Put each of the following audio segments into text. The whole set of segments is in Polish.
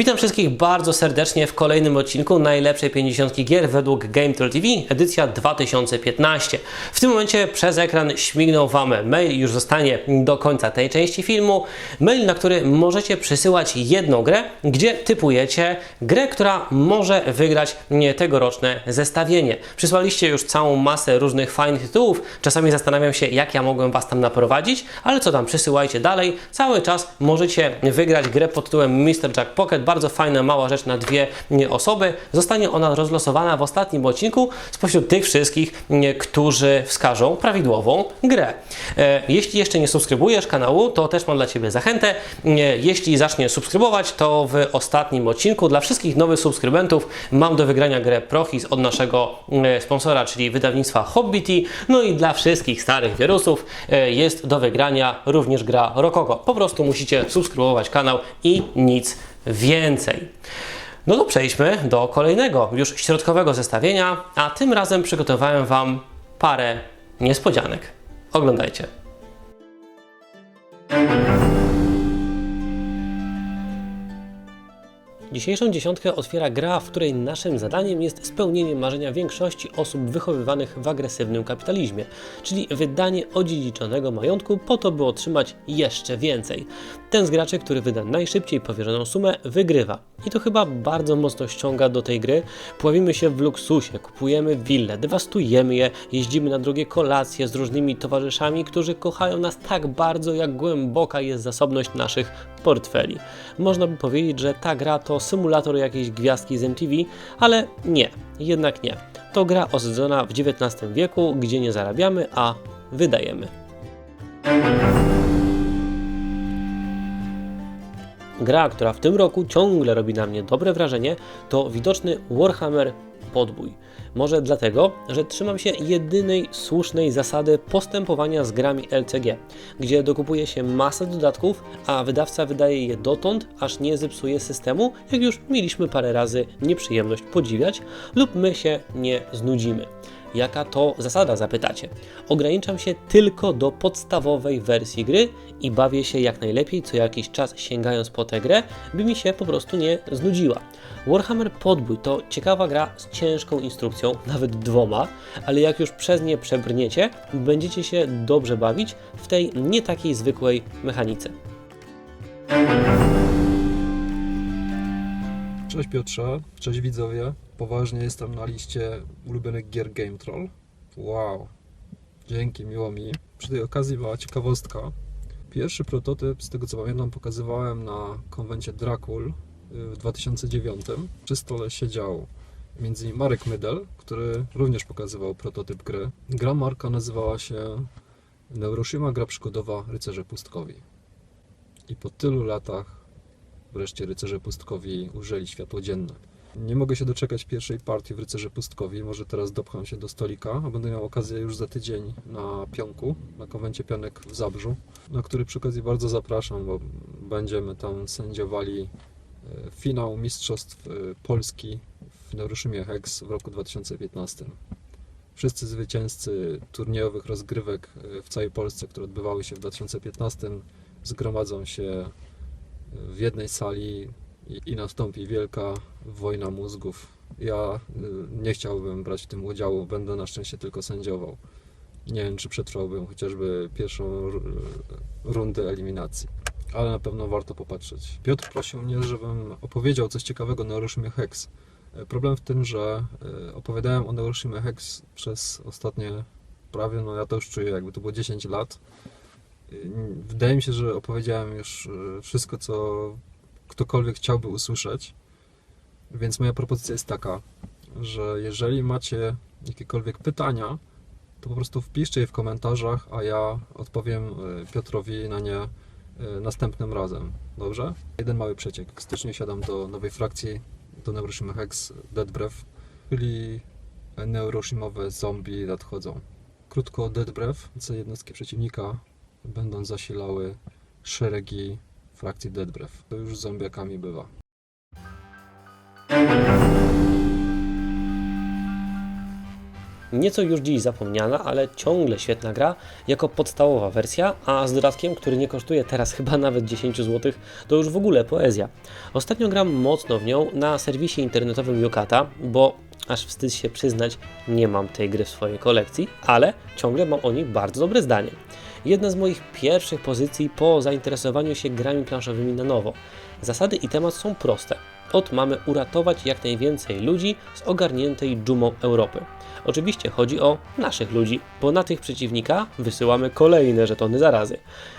Witam wszystkich bardzo serdecznie w kolejnym odcinku najlepszej 50 gier według Game Troll TV, edycja 2015. W tym momencie przez ekran śmignął Wam mail, już zostanie do końca tej części filmu. Mail, na który możecie przysyłać jedną grę, gdzie typujecie grę, która może wygrać tegoroczne zestawienie. Przysłaliście już całą masę różnych fajnych tytułów. Czasami zastanawiam się, jak ja mogłem Was tam naprowadzić, ale co tam, przysyłajcie dalej. Cały czas możecie wygrać grę pod tytułem Mr. Jack Pocket. Bardzo fajna, mała rzecz na dwie osoby. Zostanie ona rozlosowana w ostatnim odcinku spośród tych wszystkich, którzy wskażą prawidłową grę. E, jeśli jeszcze nie subskrybujesz kanału, to też mam dla Ciebie zachętę. Jeśli zaczniesz subskrybować, to w ostatnim odcinku dla wszystkich nowych subskrybentów mam do wygrania grę Prochis od naszego e, sponsora, czyli wydawnictwa Hobbity. No i dla wszystkich starych wirusów e, jest do wygrania również gra Rokogo. Po prostu musicie subskrybować kanał i nic więcej. No to przejdźmy do kolejnego, już środkowego zestawienia, a tym razem przygotowałem Wam parę niespodzianek. Oglądajcie. Dzisiejszą dziesiątkę otwiera gra, w której naszym zadaniem jest spełnienie marzenia większości osób wychowywanych w agresywnym kapitalizmie, czyli wydanie odziedziczonego majątku po to, by otrzymać jeszcze więcej. Ten z graczy, który wyda najszybciej powierzoną sumę, wygrywa. I to chyba bardzo mocno ściąga do tej gry. Pławimy się w luksusie, kupujemy wille, dewastujemy je, jeździmy na drogie kolacje z różnymi towarzyszami, którzy kochają nas tak bardzo, jak głęboka jest zasobność naszych portfeli. Można by powiedzieć, że ta gra to symulator jakiejś gwiazdki z MTV, ale nie, jednak nie. To gra osadzona w XIX wieku, gdzie nie zarabiamy, a wydajemy. Gra, która w tym roku ciągle robi na mnie dobre wrażenie, to widoczny Warhammer Podbój. Może dlatego, że trzymam się jedynej słusznej zasady postępowania z grami LCG, gdzie dokupuje się masę dodatków, a wydawca wydaje je dotąd, aż nie zepsuje systemu, jak już mieliśmy parę razy nieprzyjemność podziwiać, lub my się nie znudzimy. Jaka to zasada, zapytacie? Ograniczam się tylko do podstawowej wersji gry i bawię się jak najlepiej co jakiś czas sięgając po tę grę, by mi się po prostu nie znudziła. Warhammer Podbój to ciekawa gra z ciężką instrukcją, nawet dwoma, ale jak już przez nie przebrniecie, będziecie się dobrze bawić w tej nie takiej zwykłej mechanice. Cześć Piotrze, cześć widzowie. Poważnie jestem na liście ulubionych gier Game Troll. Wow, dzięki, miło mi. Przy tej okazji mała ciekawostka. Pierwszy prototyp, z tego co pamiętam, pokazywałem na konwencie Dracul w 2009. Przy stole siedział m.in. Marek Mydel, który również pokazywał prototyp gry. Gra marka nazywała się Neuroshima Gra Przygodowa Rycerze Pustkowi. I po tylu latach wreszcie Rycerze Pustkowi ujrzeli światło dzienne. Nie mogę się doczekać pierwszej partii w Rycerze Pustkowi. Może teraz dopcham się do stolika, a będę miał okazję już za tydzień na Pionku, na konwencie Pionek w Zabrzu, na który przy okazji bardzo zapraszam, bo będziemy tam sędziowali e, finał Mistrzostw e, Polski w Neuroszymie Hex w roku 2015. Wszyscy zwycięzcy turniejowych rozgrywek e, w całej Polsce, które odbywały się w 2015, zgromadzą się w jednej sali i, i nastąpi wielka wojna mózgów. Ja y, nie chciałbym brać w tym udziału, będę na szczęście tylko sędziował. Nie wiem, czy przetrwałbym chociażby pierwszą ru- rundę eliminacji, ale na pewno warto popatrzeć. Piotr prosił mnie, żebym opowiedział coś ciekawego o Neuroshimie Hex. E, Problem w tym, że e, opowiadałem o Neuroshimie Hex przez ostatnie prawie, no ja to już czuję, jakby to było 10 lat. Wydaje mi się, że opowiedziałem już e, wszystko, co ktokolwiek chciałby usłyszeć. Więc moja propozycja jest taka, że jeżeli macie jakiekolwiek pytania, to po prostu wpiszcie je w komentarzach, a ja odpowiem e, Piotrowi na nie e, następnym razem. Dobrze? Jeden mały przeciek. W styczniu siadam do nowej frakcji, do Neuroshima Hex Dead Breath, czyli neuroshimowe zombie nadchodzą. Krótko Dead Breath, te jednostki przeciwnika będą zasilały szeregi frakcji Dead Breath. To już z zombiakami bywa. Nieco już dziś zapomniana, ale ciągle świetna gra jako podstawowa wersja, a z dodatkiem, który nie kosztuje teraz chyba nawet 10 zł, to już w ogóle poezja. Ostatnio gram mocno w nią na serwisie internetowym Yokata, bo aż wstyd się przyznać, nie mam tej gry w swojej kolekcji, ale ciągle mam o niej bardzo dobre zdanie. Jedna z moich pierwszych pozycji po zainteresowaniu się grami planszowymi na nowo. Zasady i temat są proste. Ot mamy uratować jak najwięcej ludzi z ogarniętej dżumą Europy. Oczywiście chodzi o naszych ludzi, bo na tych przeciwnika wysyłamy kolejne żetony zarazy.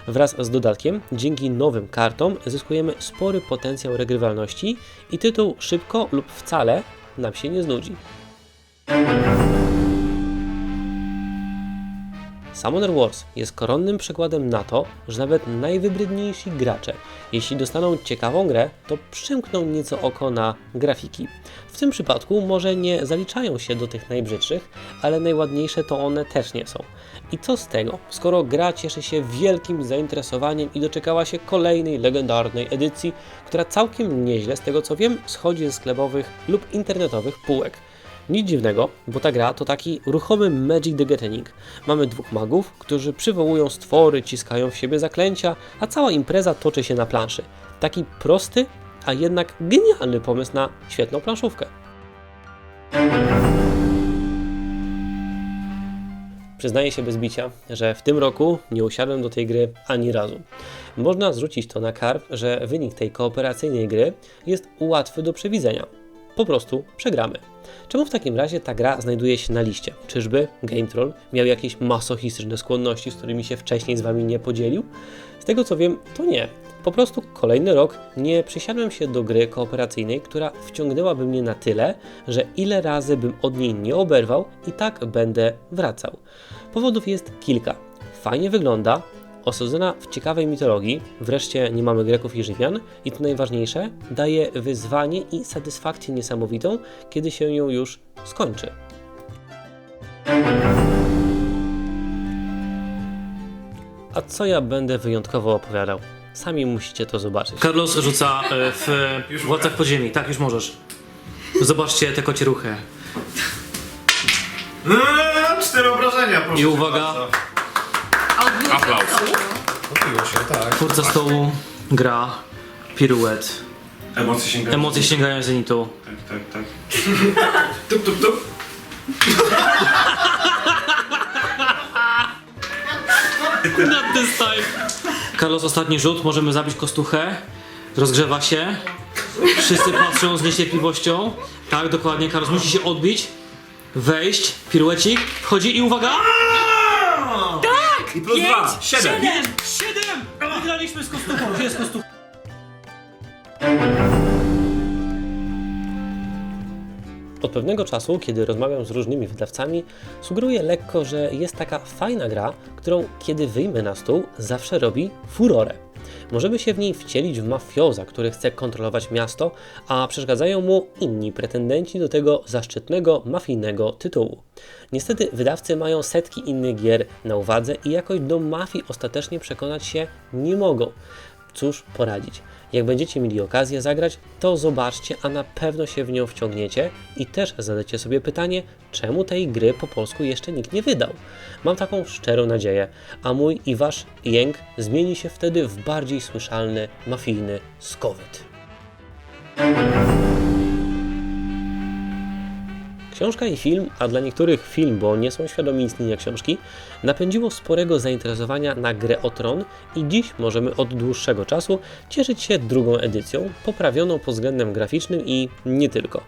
Wraz z dodatkiem, dzięki nowym kartom zyskujemy spory potencjał regrywalności i tytuł szybko lub wcale nam się nie znudzi. Summoner Wars jest koronnym przykładem na to, że nawet najwybredniejsi gracze, jeśli dostaną ciekawą grę, to przymkną nieco oko na grafiki. W tym przypadku może nie zaliczają się do tych najbrzydszych, ale najładniejsze to one też nie są. I co z tego, skoro gra cieszy się wielkim zainteresowaniem i doczekała się kolejnej legendarnej edycji, która całkiem nieźle, z tego co wiem, schodzi ze sklepowych lub internetowych półek. Nic dziwnego, bo ta gra to taki ruchomy Magic the Gathering. Mamy dwóch magów, którzy przywołują stwory, ciskają w siebie zaklęcia, a cała impreza toczy się na planszy. Taki prosty, a jednak genialny pomysł na świetną planszówkę. Przyznaję się bez bicia, że w tym roku nie usiadłem do tej gry ani razu. Można zrzucić to na karp, że wynik tej kooperacyjnej gry jest łatwy do przewidzenia. Po prostu przegramy. Czemu w takim razie ta gra znajduje się na liście? Czyżby Game Troll miał jakieś masochistyczne skłonności, z którymi się wcześniej z Wami nie podzielił? Z tego co wiem, to nie. Po prostu kolejny rok nie przysiadłem się do gry kooperacyjnej, która wciągnęłaby mnie na tyle, że ile razy bym od niej nie oberwał i tak będę wracał. Powodów jest kilka. Fajnie wygląda, osadzona w ciekawej mitologii, wreszcie nie mamy Greków i Rzymian i to najważniejsze, daje wyzwanie i satysfakcję niesamowitą, kiedy się ją już skończy. A co ja będę wyjątkowo opowiadał? Sami musicie to zobaczyć. Carlos rzuca e, w Władcach Podziemi. Tak, już możesz. Zobaczcie te kocie ruchy. Eee, cztery obrażenia, proszę. I uwaga, Aplauz. Kupiło się, tak. twórca stołu gra piruet. Emocje sięgają. Emocje sięgają zenitu. Tak, tak, tak. tup, tup, tup. Not this time. Carlos, ostatni rzut. Możemy zabić kostuchę. Rozgrzewa się. Wszyscy patrzą z niecierpliwością. Tak, dokładnie. Carlos musi się odbić. Wejść. Piruecik. Wchodzi i uwaga! I plus dwa. Siedem. Siedem! Wygraliśmy z kostuchą. Gdzie jest kostucha? Od pewnego czasu, kiedy rozmawiam z różnymi wydawcami, sugeruję lekko, że jest taka fajna gra, którą kiedy wyjmę na stół, zawsze robi furorę. Możemy się w niej wcielić w mafioza, który chce kontrolować miasto, a przeszkadzają mu inni pretendenci do tego zaszczytnego, mafijnego tytułu. Niestety wydawcy mają setki innych gier na uwadze i jakoś do mafii ostatecznie przekonać się nie mogą. Cóż poradzić? Jak będziecie mieli okazję zagrać, to zobaczcie, a na pewno się w nią wciągniecie i też zadajcie sobie pytanie, czemu tej gry po polsku jeszcze nikt nie wydał. Mam taką szczerą nadzieję, a mój i wasz jęk zmieni się wtedy w bardziej słyszalny, mafijny skowyt. Książka i film, a dla niektórych film, bo nie są świadomi istnienia książki, napędziło sporego zainteresowania na grę o tron i dziś możemy od dłuższego czasu cieszyć się drugą edycją, poprawioną pod względem graficznym i nie tylko.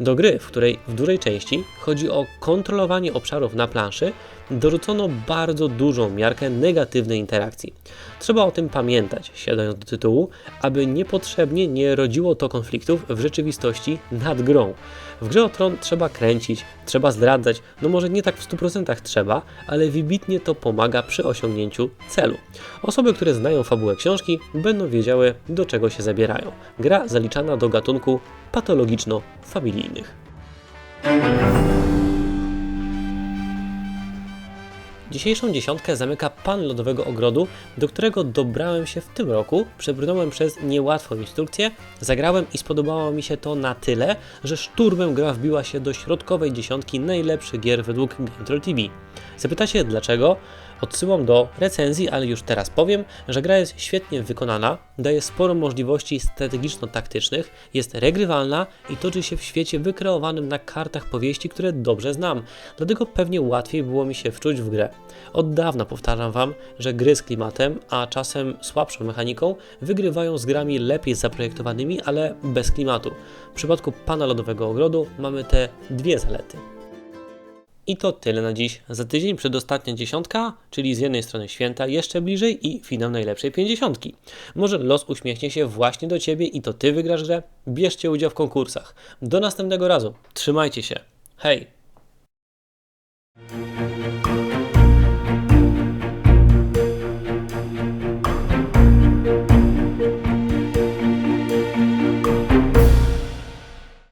Do gry, w której w dużej części chodzi o kontrolowanie obszarów na planszy, dorzucono bardzo dużą miarkę negatywnej interakcji. Trzeba o tym pamiętać, siadając do tytułu, aby niepotrzebnie nie rodziło to konfliktów w rzeczywistości nad grą. W grze o tron trzeba kręcić, trzeba zdradzać, no może nie tak w 100% trzeba, ale wybitnie to pomaga przy osiągnięciu celu. Osoby, które znają fabułę książki, będą wiedziały, do czego się zabierają. Gra zaliczana do gatunku patologiczno-familijnych. Dzisiejszą dziesiątkę zamyka Pan Lodowego Ogrodu, do którego dobrałem się w tym roku, przebrnąłem przez niełatwą instrukcję, zagrałem i spodobało mi się to na tyle, że szturmem gra wbiła się do środkowej dziesiątki najlepszych gier według GameTroll TV. Zapytacie dlaczego? Odsyłam do recenzji, ale już teraz powiem, że gra jest świetnie wykonana, daje sporo możliwości strategiczno-taktycznych, jest regrywalna i toczy się w świecie wykreowanym na kartach powieści, które dobrze znam, dlatego pewnie łatwiej było mi się wczuć w grę. Od dawna powtarzam Wam, że gry z klimatem, a czasem słabszą mechaniką, wygrywają z grami lepiej zaprojektowanymi, ale bez klimatu. W przypadku Pana Lodowego Ogrodu mamy te dwie zalety. I to tyle na dziś. Za tydzień przedostatnia dziesiątka, czyli z jednej strony święta, jeszcze bliżej i finał najlepszej pięćdziesiątki. Może los uśmiechnie się właśnie do Ciebie i to Ty wygrasz grę? Bierzcie udział w konkursach. Do następnego razu. Trzymajcie się. Hej!